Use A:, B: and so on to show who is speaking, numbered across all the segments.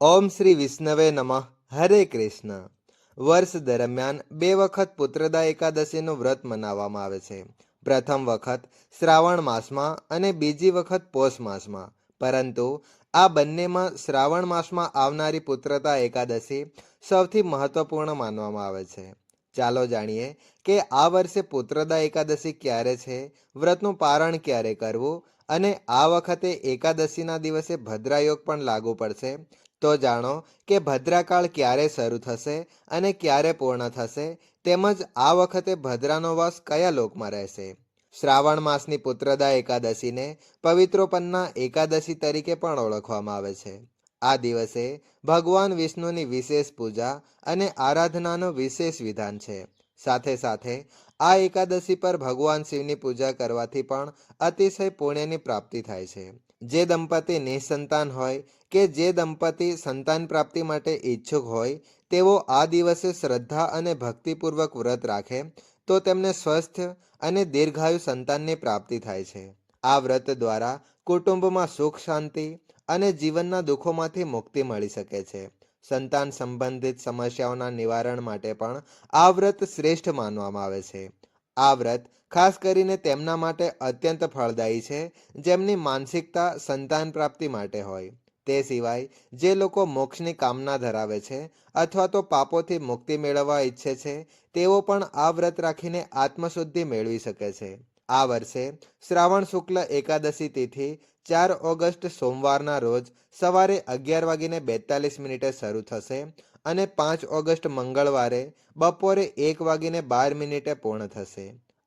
A: ઓમ શ્રી વિષ્ણવે નમઃ. હરે કૃષ્ણ. વર્ષ દરમિયાન બે વખત પુત્રદા એકાદશીનું વ્રત મનાવવામાં આવે છે. પ્રથમ વખત શ્રાવણ માસમાં અને બીજી વખત પોષ માસમાં. પરંતુ આ બંનેમાં શ્રાવણ માસમાં આવનારી પુત્રતા એકાદશી સૌથી મહત્વપૂર્ણ માનવામાં આવે છે. ચાલો જાણીએ કે આ વર્ષે પુત્રદા એકાદશી ક્યારે છે, વ્રતનું પારણ ક્યારે કરવું અને આ વખતે એકાદશીના દિવસે ભદ્રાયોગ પણ લાગુ પડશે. તો જાણો કે ભદ્રાકાળ ક્યારે શરૂ થશે અને ક્યારે પૂર્ણ થશે? તેમજ આ વખતે ભદ્રાનો વાસ કયા લોકમાં રહેશે? શ્રાવણ માસની પુત્રદા એકાદશીને પવિત્રોપનના એકાદશી તરીકે પણ ઓળખવામાં આવે છે. આ દિવસે ભગવાન વિષ્ણુની વિશેષ પૂજા અને આરાધનાનો વિશેષ વિધાન છે. સાથે સાથે આ એકાદશી પર ભગવાન શિવની પૂજા કરવાથી પણ અતિશય પુણ્યની પ્રાપ્તિ થાય છે. જે દંપતી નિસંતાન હોય કે જે દંપતી સંતાન પ્રાપ્તિ માટે ઈચ્છુક હોય, તેઓ આ દિવસે શ્રદ્ધા અને ભક્તિપૂર્વક વ્રત રાખે, તો તેમને સ્વસ્થ અને દીર્ઘાયુ સંતાનની પ્રાપ્તિ થાય છે. આ વ્રત દ્વારા કુટુંબમાં સુખ, શાંતિ અને જીવનના દુઃખોમાંથી મુક્તિ મળી શકે છે. સંતાન સંબંધિત સમસ્યાઓના નિવારણ માટે પણ આ વ્રત શ્રેષ્ઠ માનવામાં આવે છે. આ વ્રત ખાસ કરીને તેમના માટે અત્યંત ફળદાયી છે, જેમની માનસિકતા સંતાન પ્રાપ્તિ માટે હોય. તે સિવાય, જે લોકો મોક્ષની કામના ધરાવે છે અથવા તો પાપોથી મુક્તિ મેળવવા ઈચ્છે છે, તેઓ પણ આ વ્રત રાખીને આત્મશુદ્ધિ મેળવી શકે છે. આ વર્ષે શ્રાવણ શુક્લ એકાદશી તિથિ ચાર ઓગસ્ટ સોમવારના રોજ સવારે અગિયાર વાગીને બેતાલીસ મિનિટે શરૂ થશે અને પાંચ ઓગસ્ટ મંગળવારે બપોરે એક વાગીને બાર મિનિટે પૂર્ણ થશે.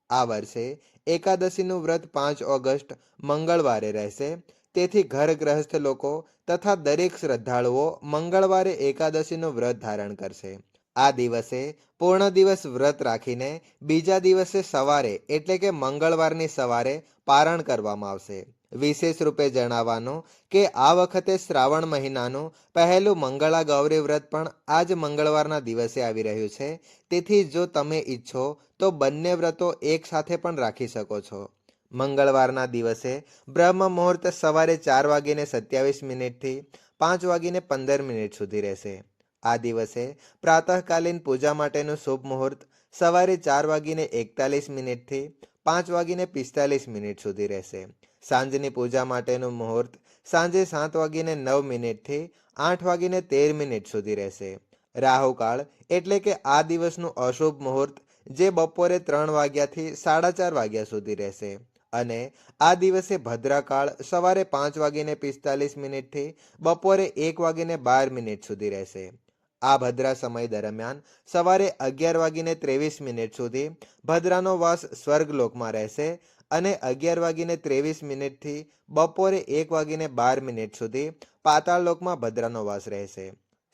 A: આ વર્ષે એકાદશીનું વ્રત પાંચ ઓગસ્ટ મંગળવારે રહેશે. તેથી ઘર ગ્રહસ્થ લોકો તથા દરેક શ્રદ્ધાળુઓ મંગળવારે એકાદશીનું વ્રત ધારણ કરશે. આ દિવસે પૂર્ણ દિવસ વ્રત રાખીને બીજા દિવસે સવારે એટલે કે મંગળવારની સવારે પારણ કરવામાં આવશે. વિશેષ રૂપે જણાવવાનું કે આ વખતે શ્રાવણ મહિનાનું પહેલું મંગળા ગૌરી વ્રત પણ આજ મંગળવારના દિવસે આવી રહ્યું છે. તેથી જો તમે ઈચ્છો તો બંને વ્રતો એક સાથે પણ રાખી શકો છો. મંગળવારના દિવસે બ્રહ્મ મુહૂર્ત સવારે ચાર વાગીને સત્યાવીસ મિનિટથી પાંચ વાગીને પંદર મિનિટ સુધી રહેશે. આ દિવસે પ્રાતઃકાલીન પૂજા માટેનું શુભ મુહૂર્ત સવારે ચાર વાગીને એકતાલીસ મિનિટથી પાંચ વાગીને પિસ્તાલીસ મિનિટ સુધી રહેશે. સાંજની પૂજા માટેનું મુહૂર્ત સાંજે સાત વાગીને નવ મિનિટથી આઠ વાગીને તેર મિનિટ સુધી રહેશે. રાહુકાળ એટલે કે આ દિવસનું અશુભ મુહૂર્ત જે બપોરે ત્રણ વાગ્યાથી સાડા ચાર વાગ્યા સુધી રહેશે. અને આ દિવસે ભદ્રાકાળ સવારે પાંચ વાગીને પિસ્તાલીસ મિનિટથી બપોરે એક વાગીને બાર મિનિટ સુધી રહેશે. આ ભદ્રા સમય દરમિયાન સવારે અગિયાર વાગીને ત્રેવીસ મિનિટ સુધી ભદ્રાનો વાસ સ્વર્ગલોકમાં રહેશે અને અગિયાર વાગીને ત્રેવીસ મિનિટથી બપોરે એક વાગીને બાર મિનિટ સુધી પાતાળ લોકમાં ભદ્રાનો વાસ રહેશે.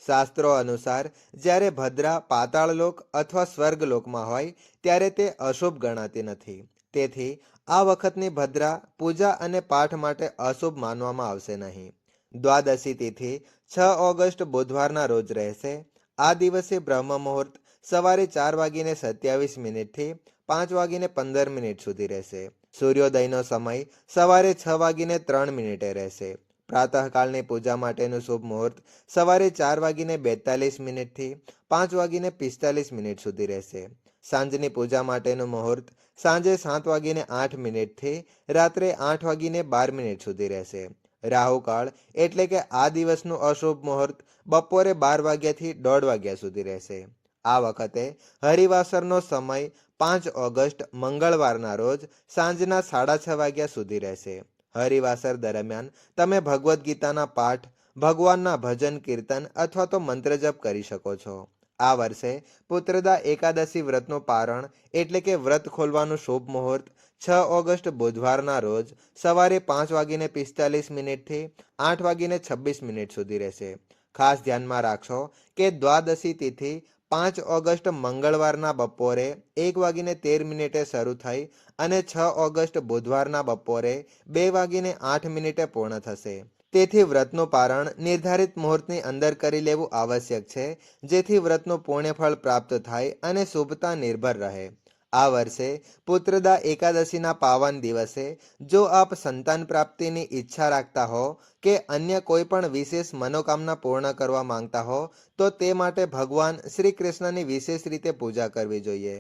A: શાસ્ત્રો અનુસાર જ્યારે ભદ્રા પાતાળલોક અથવા સ્વર્ગલોકમાં હોય, ત્યારે તે અશુભ ગણાતી નથી. તેથી આ વખતની ભદ્રા પૂજા અને પાઠ માટે અશુભ માનવામાં આવશે નહીં. દ્વાદશી તિથિ, છ ઓગસ્ટ બુધવારના રોજ રહેશે. આ દિવસે બ્રહ્મ મુહૂર્ત સવારે ચાર વાગીને સત્યાવીસ મિનિટથી પાંચ વાગીને પંદર મિનિટ સુધી રહેશે. સૂર્યોદયનો સમય સવારે છ વાગીને ત્રણ મિનિટે રહેશે. પ્રાતઃકાળની પૂજા માટેનું શુભ મુહૂર્ત સવારે ચાર વાગીને બેતાલીસ મિનિટથી પાંચ વાગીને પિસ્તાલીસ મિનિટ સુધી રહેશે. સાંજની પૂજા માટેનું મુહૂર્ત સાંજે સાત વાગીને આઠ મિનિટથી રાત્રે આઠ વાગીને બાર મિનિટ સુધી રહેશે. રાહુકાળ એટલે કે આ દિવસનું અશુભ મુહૂર્ત બપોરે બાર વાગ્યાથી દોઢ વાગ્યા સુધી રહેશે. આ વખતે હરિવાસરનો સમય પાંચ ઓગસ્ટ, મંગળવારના રોજ સાંજના સાડા છ વાગ્યા સુધી રહેશે. હરિવાસર દરમિયાન તમે ભગવદ્ ગીતાના પાઠ, ભગવાનના ભજન કીર્તન અથવા તો મંત્રજપ કરી શકો છો. આ વર્ષે પુત્રદા એકાદશી વ્રતનું પારણ એટલે કે વ્રત ખોલવાનું શુભ મુહૂર્ત છ ઓગસ્ટ બુધવારના રોજ સવારે પાંચ વાગીને પિસ્તાલીસ મિનિટથી આઠ વાગીને છવ્વીસ મિનિટ સુધી રહેશે. ખાસ ધ્યાનમાં રાખશો કે દ્વાદશી તિથિ પાંચ ઓગસ્ટ મંગળવારના બપોરે એક વાગીને તેર મિનિટે શરૂ થઈ અને છ ઓગસ્ટ બુધવારના બપોરે બે વાગીને આઠ મિનિટે પૂર્ણ થશે. તેથી વ્રતનું પારણ નિર્ધારિત મુહૂર્તની અંદર કરી લેવું આવશ્યક છે, જેથી વ્રતનું પુણ્યફળ પ્રાપ્ત થાય અને શુભતા નિર્ભર રહે. આ વર્ષે પુત્રદા એકાદશીના પાવન દિવસે, જો આપ સંતાન પ્રાપ્તિની ઈચ્છા રાખતા હો કે અન્ય કોઈ પણ વિશેષ મનોકામના પૂર્ણ કરવા માંગતા હો, તો તે માટે ભગવાન શ્રી કૃષ્ણની વિશેષ રીતે પૂજા કરવી જોઈએ.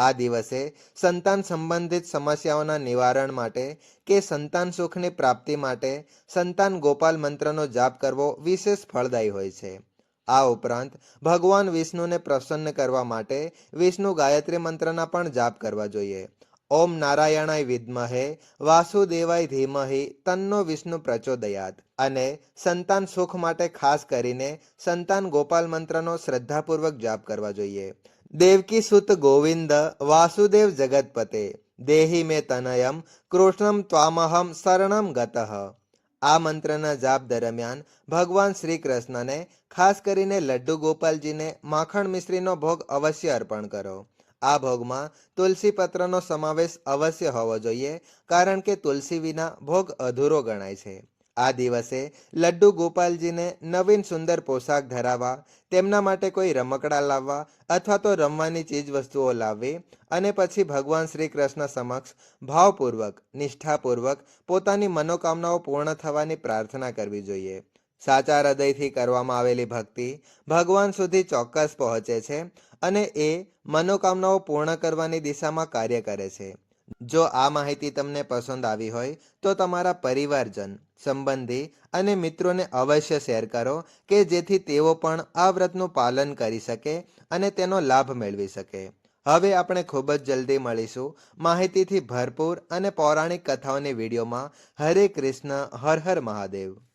A: આ દિવસે સંતાન સંબંધિત સમસ્યાઓના નિવારણ માટે કે સંતાન સુખની પ્રાપ્તિ માટે સંતાન ગોપાલ મંત્રનો જાપ કરવો વિશેષ ફળદાયી હોય છે. આ ઉપરાંત ભગવાન વિષ્ણુને પ્રસન્ન કરવા માટે વિષ્ણુ ગાયત્રી મંત્રના પણ જાપ કરવા જોઈએ. ઓમ નારાયણાય વિદ્મહે, વાસુદેવાય ધીમહિ, તન્નો વિષ્ણુ પ્રચોદયાત. અને સંતાન સુખ માટે ખાસ કરીને સંતાન ગોપાલ મંત્રનો શ્રદ્ધાપૂર્વક જાપ કરવા જોઈએ. દેવકી સુત ગોવિંદ વાસુદેવ જગતપતે દેહી મે તનયમ કૃષ્ણમ ત્વામહમ શરણમ ગતઃ આ મંત્રના જાપ દરમિયાન ભગવાન શ્રી કૃષ્ણને ખાસ કરીને લડ્ડુ ગોપાલજીને માખણ મિશ્રીનો ભોગ અવશ્ય અર્પણ કરો આ ભોગમાં તુલસી પત્રનો સમાવેશ અવશ્ય હોવો જોઈએ કારણ કે તુલસી વિના ભોગ અધૂરો ગણાય છે આ દિવસે લડ્ડુ ગોપાલજીને નવીન સુંદર પોશાક ધરાવવા, તેમના માટે કોઈ રમકડા લાવવા અથવા તો રમવાની ચીજ વસ્તુઓ લાવવી અને પછી ભગવાન શ્રી કૃષ્ણ સમક્ષ ભાવપૂર્વક, નિષ્ઠાપૂર્વક પોતાની મનોકામનાઓ પૂર્ણ થવાની પ્રાર્થના કરવી જોઈએ. સાચા હૃદયથી કરવામાં આવેલી ભક્તિ ભગવાન સુધી ચોક્કસ પહોંચે છે અને એ મનોકામનાઓ પૂર્ણ કરવાની દિશામાં કાર્ય કરે છે. જો આ માહિતી તમને પસંદ આવી હોય, તો તમારા પરિવારજન, સંબંધી અને મિત્રોને અવશ્ય શેર કરો કે જેથી તેઓ પણ આ વ્રતનું પાલન કરી શકે અને તેનો લાભ મેળવી શકે. હવે આપણે ખૂબ જ જલ્દી મળીશું માહિતીથી ભરપૂર અને પૌરાણિક કથાઓની વિડીયોમાં. હરે કૃષ્ણ, હર હર મહાદેવ.